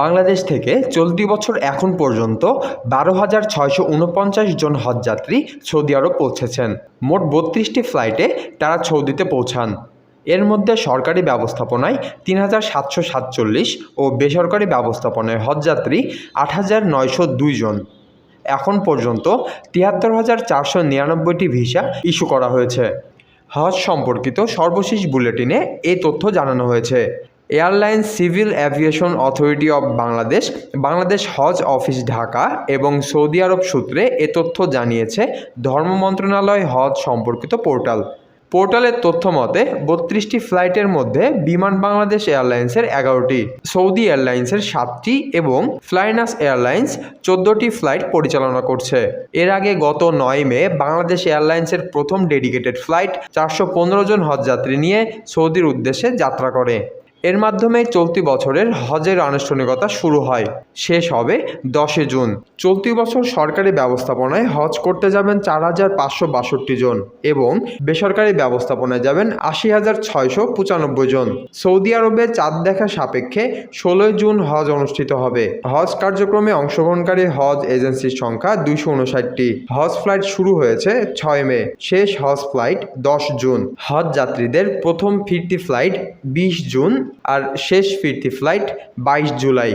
বাংলাদেশ থেকে চলতি বছর এখন পর্যন্ত বারো হাজার ছয়শো উনপঞ্চাশ জন হজযাত্রী সৌদি আরব পৌঁছেছেন। মোট বত্রিশটি ফ্লাইটে তারা সৌদিতে পৌঁছান। এর মধ্যে সরকারি ব্যবস্থাপনায় তিন হাজার সাতশো সাতচল্লিশ ও বেসরকারি ব্যবস্থাপনায় হজযাত্রী আট হাজার নয়শো দুই জন। এখন পর্যন্ত তিয়াত্তর হাজার চারশো নিরানব্বইটি ভিসা ইস্যু করা হয়েছে। হজ সম্পর্কিত সর্বশেষ বুলেটিনে এই তথ্য জানানো হয়েছে। Airlines civil aviation authority of Bangladesh Bangladesh Hodge office Dhaka এবং সৌদি আরব সূত্রে এ তথ্য জানিয়েছে ধর্ম মন্ত্রণালয় হজ সম্পর্কিত পোর্টাল। পোর্টালের তথ্য মতে, বত্রিশটি ফ্লাইটের মধ্যে বিমান বাংলাদেশ এয়ারলাইন্সের এগারোটি, সৌদি এয়ারলাইন্সের সাতটি এবং ফ্লাইনাস এয়ারলাইন্স চোদ্দোটি ফ্লাইট পরিচালনা করছে। এর আগে গত নয় মে বাংলাদেশ এয়ারলাইন্সের প্রথম ডেডিকেটেড ফ্লাইট চারশো পনেরো জন হজযাত্রী নিয়ে সৌদির উদ্দেশ্যে যাত্রা করে। এর মাধ্যমে চলতি বছরের হজের আনুষ্ঠানিকতা শুরু হয়। শেষ হবে দশে জুন। চলতি বছর সরকারি ব্যবস্থাপনায় হজ করতে যাবেন চার হাজার পাঁচশো বাষট্টি জন এবং বেসরকারি ব্যবস্থাপনায় যাবেন আশি হাজার ছয়শো পঁচানব্বই জন। সৌদি আরবে চাঁদ দেখা সাপেক্ষে ষোলোই জুন হজ অনুষ্ঠিত হবে। হজ কার্যক্রমে অংশগ্রহণকারী হজ এজেন্সির সংখ্যা দুইশো উনষাটটি। হজ ফ্লাইট শুরু হয়েছে ছয় মে। শেষ হজ ফ্লাইট দশ জুন। হজ যাত্রীদের প্রথম ফিরতি ফ্লাইট বিশ জুন আর শেষ ফিরতি ফ্লাইট বাইশ জুলাই।